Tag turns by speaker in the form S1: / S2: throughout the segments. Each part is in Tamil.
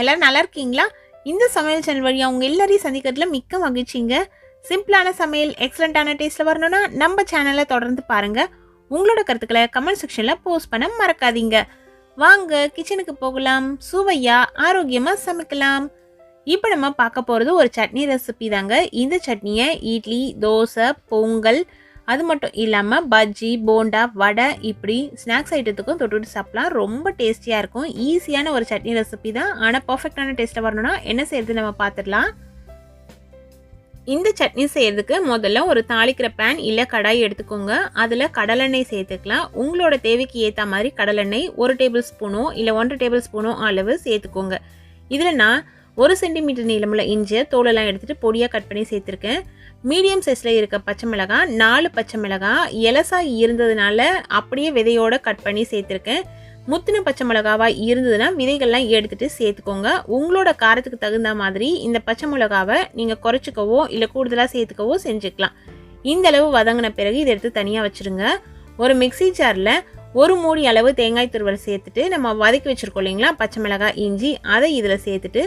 S1: எல்லாரும் நல்லா இருக்கீங்களா? இந்த சமையல் சேனல் வழியாக அவங்க எல்லாரையும் சந்திக்கிறதுல மிக்க மகிழ்ச்சிங்க. சிம்பிளான சமையல் எக்ஸலண்ட்டான டேஸ்ட்டில் வரணும்னா நம்ம சேனலை தொடர்ந்து பாருங்கள் உங்களோட கருத்துக்களை கமெண்ட் செக்ஷனில் போஸ்ட் பண்ண மறக்காதீங்க. வாங்க கிச்சனுக்கு போகலாம் சுவையாக ஆரோக்கியமாக சமைக்கலாம். இப்போ நம்ம பார்க்க போகிறது ஒரு சட்னி ரெசிபி தாங்க. இந்த சட்னியை இட்லி தோசை பொங்கல் அது மட்டும் இல்லாமல் பஜ்ஜி போண்டா வடை இப்படி ஸ்நாக்ஸ் ஐட்டத்துக்கும் தொட்டுட்டு சாப்பிடலாம். ரொம்ப டேஸ்டியாக இருக்கும். ஈஸியான ஒரு சட்னி ரெசிபி தான். ஆனால் பர்ஃபெக்டான டேஸ்ட்டாக வரணும்னா என்ன செய்யறது நம்ம பார்த்துடலாம் இந்த சட்னி செய்யறதுக்கு முதல்ல ஒரு தாளிக்கிற பேன் இல்லை கடாய் எடுத்துக்கோங்க. அதில் கடலெண்ணெய் சேர்த்துக்கலாம். உங்களோட தேவைக்கு ஏற்ற மாதிரி கடலெண்ணெய் ஒரு டேபிள் ஸ்பூனோ இல்லை ஒன்றரை டேபிள் ஸ்பூனோ அளவு சேர்த்துக்கோங்க. இதில் நான் ஒரு சென்டிமீட்டர் நீளமுள்ள இஞ்சியை தோலெல்லாம் எடுத்துகிட்டு பொடியாக கட் பண்ணி சேர்த்துருக்கேன். மீடியம் சைஸில் இருக்க பச்சை மிளகாய் நாலு பச்சை மிளகாய் எலசாய் இருந்ததுனால அப்படியே விதையோட கட் பண்ணி சேர்த்துருக்கேன். முத்தின பச்சை மிளகாவாக இருந்ததுன்னா விதைகள்லாம் எடுத்துகிட்டு சேர்த்துக்கோங்க. உங்களோட காரத்துக்கு தகுந்த மாதிரி இந்த பச்சை மிளகாவை நீங்கள் குறைச்சிக்கவோ இல்லை கூடுதலாக சேர்த்துக்கவோ செஞ்சுக்கலாம். இந்த அளவு வதங்கின பிறகு இதை எடுத்து தனியாக வச்சுருங்க. ஒரு மிக்சி ஜாரில் ஒரு மூடி அளவு தேங்காய் துருவல் சேர்த்துட்டு நம்ம வதக்கி வச்சுருக்கோம் இல்லைங்களா? பச்சை மிளகாய் இஞ்சி அதை இதில் சேர்த்துட்டு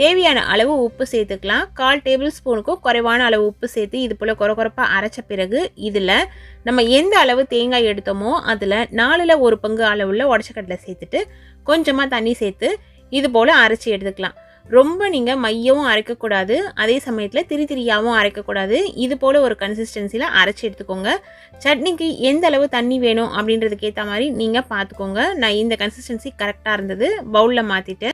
S1: தேவையான அளவு உப்பு சேர்த்துக்கலாம். கால் டேபிள் ஸ்பூனுக்கும் குறைவான அளவு உப்பு சேர்த்து இது போல் குறை குறைப்பாக அரைச்ச பிறகு இதில் நம்ம எந்த அளவு தேங்காய் எடுத்தோமோ அதில் நாலில் ஒரு பங்கு அளவுள்ள உடச்சக்கடலை சேர்த்துட்டு கொஞ்சமாக தண்ணி சேர்த்து இது போல் அரைச்சி எடுத்துக்கலாம். ரொம்ப நீங்கள் மையவும் அரைக்கக்கூடாது. அதே சமயத்தில் திரி திரியாகவும் அரைக்கக்கூடாது. இது போல் ஒரு கன்சிஸ்டன்சியில் அரைச்சி எடுத்துக்கோங்க. சட்னிக்கு எந்த அளவு தண்ணி வேணும் அப்படின்றதுக்கேற்ற மாதிரி நீங்கள் பார்த்துக்கோங்க நான் இந்த கன்சிஸ்டன்சி கரெக்டாக இருந்தது. பவுலில் மாற்றிட்டு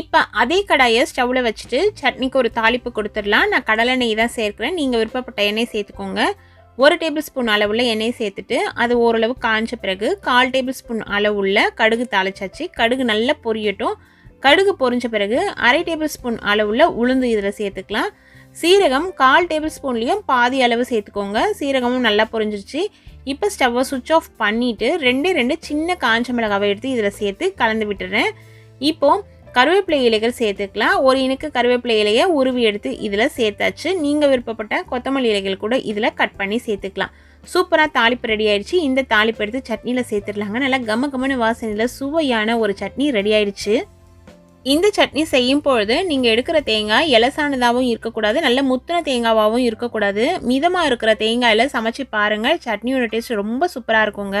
S1: இப்போ அதே கடாயை ஸ்டவ்வில் வச்சுட்டு சட்னிக்கு ஒரு தாளிப்பு கொடுத்துடலாம். நான் கடலை நெய் தான் சேர்க்குறேன். நீங்கள் விருப்பப்பட்ட எண்ணெய் சேர்த்துக்கோங்க. ஒரு டேபிள் ஸ்பூன் அளவுள்ள எண்ணெய் சேர்த்துட்டு அது ஓரளவு காய்ஞ்ச பிறகு கால் டேபிள் ஸ்பூன் அளவுள்ள கடுகு தாளிச்சாச்சு. கடுகு நல்லா பொரியட்டும். கடுகு பொரிஞ்ச பிறகு அரை டேபிள் ஸ்பூன் அளவுள்ள உளுந்து இதில் சேர்த்துக்கலாம். சீரகம் கால் டேபிள் ஸ்பூன்லேயும் பாதி அளவு சேர்த்துக்கோங்க. சீரகமும் நல்லா பொரிஞ்சிருச்சு. இப்போ ஸ்டவ்வை சுவிட்ச் ஆஃப் பண்ணிவிட்டு ரெண்டே ரெண்டு சின்ன காஞ்ச மிளகாவை எடுத்து இதில் சேர்த்து கலந்து விட்டுறேன். இப்போது கருவேப்பிலை இலைகள் சேர்த்துக்கலாம். ஒரு இனுக்கு கருவேப்பிலை இலையை உருவி எடுத்து இதில் சேர்த்தாச்சு. நீங்கள் விருப்பப்பட்ட கொத்தமல்லி இலைகள் கூட இதில் கட் பண்ணி சேர்த்துக்கலாம். சூப்பராக தாளிப்பு ரெடி ஆயிடுச்சு. இந்த தாளிப்பு எடுத்து சட்னியில் சேர்த்துடலாங்க. நல்லா கம கம்மனு வாசனையில் சுவையான ஒரு சட்னி ரெடி ஆயிடுச்சு. இந்த சட்னி செய்யும் பொழுது நீங்கள் எடுக்கிற தேங்காய் இலசானதாகவும் இருக்கக்கூடாது. நல்ல முத்தின தேங்காவாகவும் இருக்கக்கூடாது. மிதமாக இருக்கிற தேங்காயில் சமைச்சு பாருங்கள் சட்னியோட டேஸ்ட் ரொம்ப சூப்பராக இருக்குங்க.